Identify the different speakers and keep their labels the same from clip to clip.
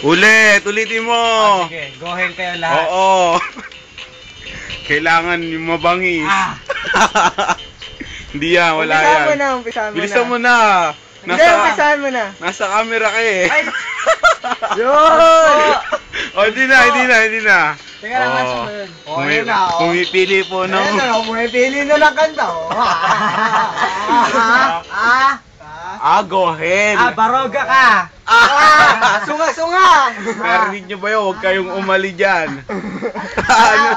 Speaker 1: Ulit, ulitin mo.
Speaker 2: Sige, go ahead kayo lahat.
Speaker 1: Oo. Kailangan yung mabangis.
Speaker 2: Ah!
Speaker 1: Hindi yan, wala
Speaker 3: Umpisahan
Speaker 1: yan.
Speaker 3: mo na, umpisahan mo
Speaker 1: Bilisan
Speaker 3: na.
Speaker 1: mo na.
Speaker 3: Hindi,
Speaker 1: Nasa,
Speaker 3: umpisahan mo na.
Speaker 1: nasa camera ka eh.
Speaker 2: Ay!
Speaker 3: Yun!
Speaker 1: oh, hindi na, hindi na, hindi na.
Speaker 2: Teka lang,
Speaker 1: Oh.
Speaker 2: nasa mo yun.
Speaker 3: Oh,
Speaker 1: Pumi-
Speaker 3: na, oh.
Speaker 1: Pumipili po ng...
Speaker 3: Ayun na, pumipili na ng kanta. oh. Ah, ah,
Speaker 1: Ah, go ahead.
Speaker 2: Ah, baroga ka!
Speaker 3: ah, sunga, sunga.
Speaker 1: Narinig nyo ba yun? Huwag kayong umali dyan. ano?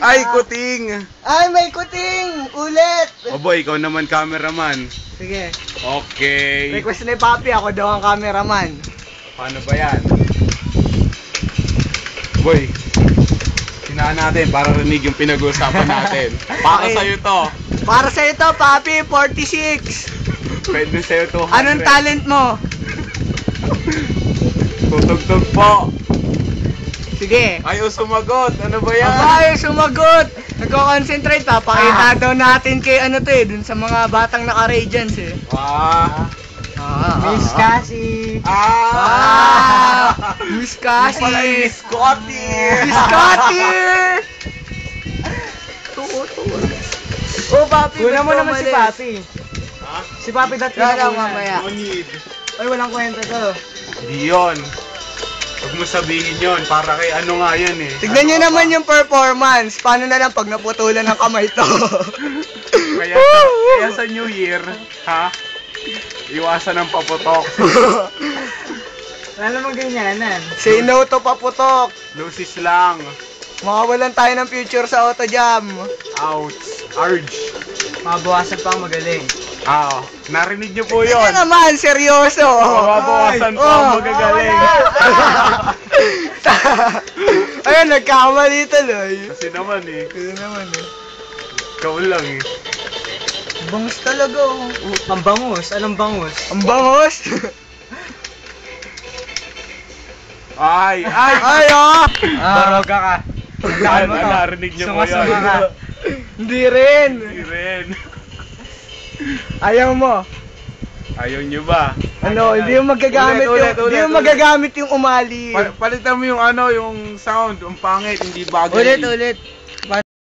Speaker 1: Ay, kuting.
Speaker 3: Ay, may kuting! Ulit!
Speaker 1: O boy, ikaw naman cameraman.
Speaker 3: Sige.
Speaker 1: Okay.
Speaker 3: Request ni Papi, ako daw ang cameraman.
Speaker 1: Paano ba yan? Boy, sinaan natin para rinig yung pinag-uusapan natin. Para
Speaker 3: Okay.
Speaker 1: sa'yo to.
Speaker 3: Para sa ito, Papi, 46.
Speaker 1: Pwede sa'yo to.
Speaker 3: Anong talent mo?
Speaker 1: Tutugtog po.
Speaker 3: Sige.
Speaker 1: Ayaw sumagot. Ano ba yan?
Speaker 3: Abay, sumagot! Nagko-concentrate, papakita daw natin kay ano to eh, dun sa mga batang naka-radiance eh.
Speaker 1: Ah.
Speaker 3: Ah,
Speaker 2: Miss Cassie!
Speaker 1: Ah.
Speaker 3: Ah! Miss
Speaker 1: Yung pala yung
Speaker 3: Cassie!
Speaker 1: Miss Scotty.
Speaker 3: Miss Scotty! Tuo, tuo. Oh, Papi,
Speaker 2: Kuna mo naman si? Papi.
Speaker 1: Ha?
Speaker 2: Si Papi dati na
Speaker 3: mamaya.
Speaker 1: No need.
Speaker 3: Ay, walang kwenta to.
Speaker 1: Di yun. Huwag mo sabihin yun. Para kay ano nga yun eh.
Speaker 3: Tignan nyo naman yung performance. Paano na lang pag naputulan ng kamay to?
Speaker 1: Kaya sa, kaya sa New Year, ha? Iwasan ng paputok.
Speaker 2: Wala namang ganyanan.
Speaker 3: Say no to paputok.
Speaker 1: Lucis lang.
Speaker 3: Makawalan tayo ng future sa auto jam.
Speaker 1: Ouch. Arge.
Speaker 2: Mabawasan pa ang magaling.
Speaker 1: Ah, narinig niyo po
Speaker 3: Yun
Speaker 1: yun.
Speaker 3: naman, seryoso.
Speaker 1: Mababawasan pa ang
Speaker 3: Oh.
Speaker 1: magagaling.
Speaker 3: Ayun, nagkamali tuloy.
Speaker 1: Kasi naman eh.
Speaker 3: Ayun naman eh.
Speaker 1: Ikaw lang eh.
Speaker 3: Bangus talaga oh.
Speaker 2: Ang bangus. Anong bangus?
Speaker 3: Ang bangos.
Speaker 1: Ay, ay!
Speaker 3: Ay oh.
Speaker 2: Baroga ka.
Speaker 1: Ano, narinig niyo po yun.
Speaker 2: Sunga-sunga ka.
Speaker 3: Hindi rin.
Speaker 1: Hindi rin.
Speaker 3: Ayaw mo.
Speaker 1: Ayaw niyo ba?
Speaker 3: Ano, hindi mo magagamit
Speaker 1: Ulit, ulit,
Speaker 3: yung, hindi
Speaker 1: ulit, ulit.
Speaker 3: magagamit yung umali.
Speaker 1: Pa- palitan mo yung ano, yung sound, yung pangit, hindi bagay.
Speaker 3: Ulit, ulit.